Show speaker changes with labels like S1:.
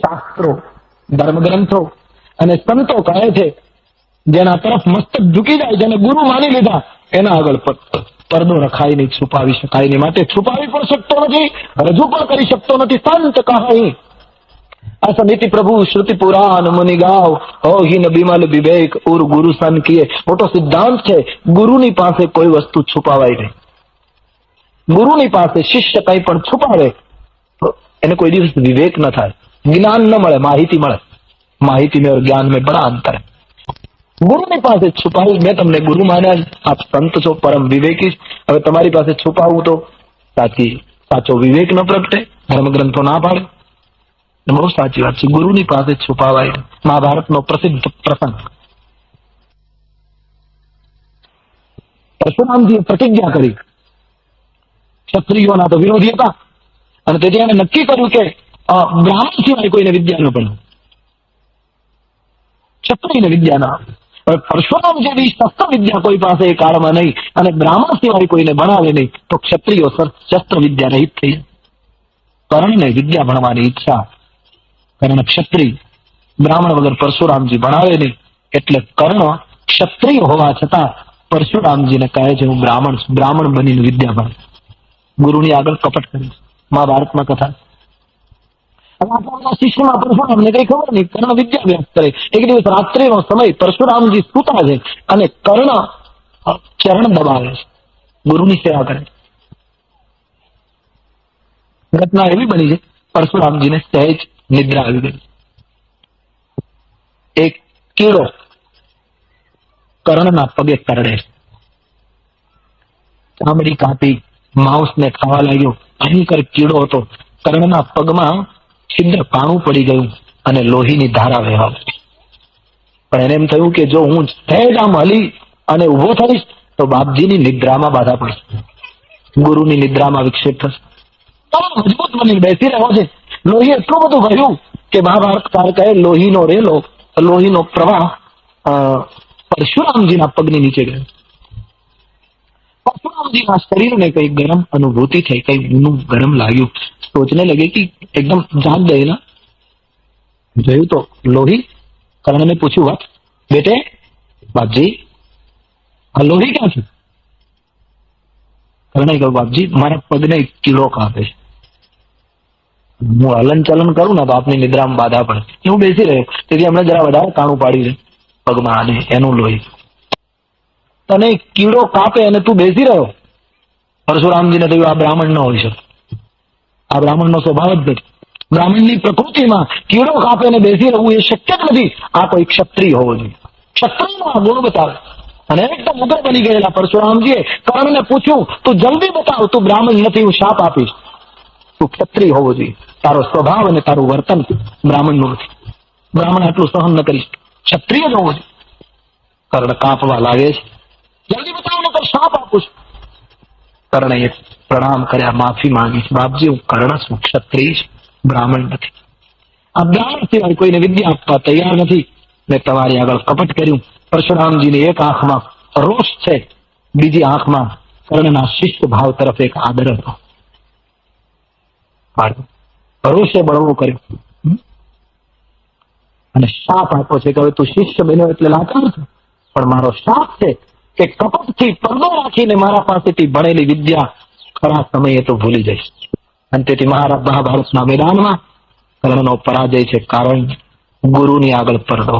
S1: શાસ્ત્રો, ધર્મગ્રંથો અને સંતો કહે છે, જેના તરફ મસ્તક ઝૂકી જાય, જેને ગુરુ માની લીધા, એના આગળ પરદો રખાય નહીં છુપાવી શકાય. નહીં માટે છુપાવી પણ શકતો નથી, રજૂ પણ કરી શકતો નથી. સંત કહી આ સમિતિ પ્રભુ શ્રુતિ પુરાણ મુનિ ગાવ હો હિન બિમલ વિવેક ઉર ગુરુ સન કીએ મોટો સિદ્ધાંત છે, ગુરુની પાસે કોઈ વસ્તુ છુપાવાય નહીં. ગુરુની પાસે શિષ્ય કંઈ પણ છુપાવે, એને કોઈ દિવસ વિવેક ન થાય. જ્ઞાન ન મળે, માહિતી મળે. માહિતી મેં જ્ઞાન મેં બડા અંતર. ગુરુની પાસે છુપાવું, મેં તમને ગુરુ માન્યા આપ સંત છો, પરમ વિવેકી હવે તમારી પાસે છુપાવું તો સાચી, સાચો વિવેક ન પ્રગટે ધર્મ ના પાડે. બહુ સાચી વાત છે. ગુરુની પાસે છુપાવાય મહાભારતનો પ્રસિદ્ધ પ્રસંગ. પરશુરામજીએ પ્રતિજ્ઞા કરી. ક્ષત્રિયોના તો વિરોધી હતા. અને તેથી એને નક્કી કર્યું કે બ્રાહ્મણ સિવાય કોઈને વિદ્યા ન ક્ષત્રિયને વિદ્યા હવે પરશુરામ જેવી શસ્ત્ર વિદ્યા કોઈ પાસે એ કાળમાં નહીં અને બ્રાહ્મણ સિવાય કોઈને ભણાવે નહીં તો ક્ષત્રિયો શસ્ત્ર વિદ્યા રહિત થઈ કર્ણને વિદ્યા ભણવાની ઈચ્છા કર્ણ ક્ષત્રિય બ્રાહ્મણ વગર પરશુરામજી ભણાવે નહીં એટલે કર્ણ ક્ષત્રિય હોવા છતાં પરશુરામજીને કહે છે હું બ્રાહ્મણ બ્રાહ્મણ બનીને વિદ્યા ભણ ગુરુની આગળ કપટ કરી મહાભારતમાં કથા શિષ્યમાં કર્ણ વિદ્યાભ્યાસ કરે એક દિવસ રાત્રિનો સમય પરશુરામજી સૂતા છે અને કર્ણ ચરણ દબાવે છે ગુરુની સેવા કરે ઘટના એવી બની છે પરશુરામજીને સહેજ નિદ્રા આવી ગઈ એક કીડો કર્ણના પગે કરડે ચામડી કાપી, માઉસને ખાવા લાગ્યો. ભયંકર કીડો હતો. કર્ણના પગમાં છિદ્ર કાણું પડી ગયું અને લોહીની ધારા વહેવા. પણ એને એમ થયું કે જો હું સહેજ આમ હલી અને ઊભો થઈશ, તો બાપજીની નિદ્રામાં બાધા પડશે. ગુરુની નિદ્રામાં વિક્ષેપ થશે. તમે મજબૂત બની બેસી રહ્યો છે. લોહી એટલું બધું ભર્યું કે મહાભારત કહે, લોહીનો રેલો, લોહીનો પ્રવાહ પરશુરામજીના પગની નીચે ગયો. સુધી મારા શરીરને કઈ ગરમ અનુભૂતિ થઈ કઈ ગરમ લાગ્યું. સોચને લગે કે એકદમ જાન ગયેલા. જોયું તો લોહી. કર્ણને પૂછ્યું વાત, બેટે, બાપજી, આ લોહી ક્યાં છે? કર્ણે કહ્યું, બાપજી, મારા પગને કિલો કાપે હું હલન ચલન કરું ને, બાપની નિદ્રામાં બાધા પડે એવું બેસી રહે તેથી અમને જરા વધારે કાણું પાડી દે પગમાં આને એનું લોહી. તને કીડો કાપે અને તું બેસી રહ્યો? પરશુરામજીને થયું આ બ્રાહ્મણ ન હોઈ શકે. આ બ્રાહ્મણનો સ્વભાવ જ નથી. બ્રાહ્મણની પ્રકૃતિમાં કીડો કાપે અને બેસી રહેવું એ શક્ય જ નથી. આ કોઈ ક્ષત્રિય હોવો જોઈએ. ક્ષત્રિયમાં ગુણ બતાવે. અને એકદમ ઉગ્ર બની ગયેલા પરશુરામજીએ કર્ણને પૂછ્યું, તું જલ્દી બતાવ, તું બ્રાહ્મણ નથી, હું શાપ આપીશ. તું ક્ષત્રિય હોવો જોઈએ. તારો સ્વભાવ અને તારું વર્તન બ્રાહ્મણનું નથી. બ્રાહ્મણ આટલું સહન ન કરીશ. ક્ષત્રિય જ હોવો જોઈએ. કર્ણ કાપવા લાગે છે જલ્દી બતાવ નકર શાપ આપું છું કર્ણએ પ્રણામ કર્યા, માફી માંગી બાપજી, હું કર્ણ છું ક્ષત્રિય બ્રાહ્મણ નથી. આ સિવાય કોઈને વિદ્યા આપવા તૈયાર નથી. મેં તમારી આગળ કપટ કર્યું. પરશુરામજીની એક આંખમાં રોષ છે. બીજી આંખમાં કર્ણના શિષ્ય ભાવ તરફ એક આદર હતો. રોષે બળવો કર્યો. અને શાપ આપ્યો છે કે હવે તું શિષ્ય બન્યો એટલે લાચાર છો. પણ મારો શાપ છે કે કપટથી પડદો રાખીને મારા પાસેથી ભણેલી વિદ્યા ખરા સમયે તો ભૂલી જઈશ. અને તેથી મહારાજ મહાભારતના મેદાનમાં કર્ણનો પરાજય છે, કારણ ગુરુની આગળ પડદો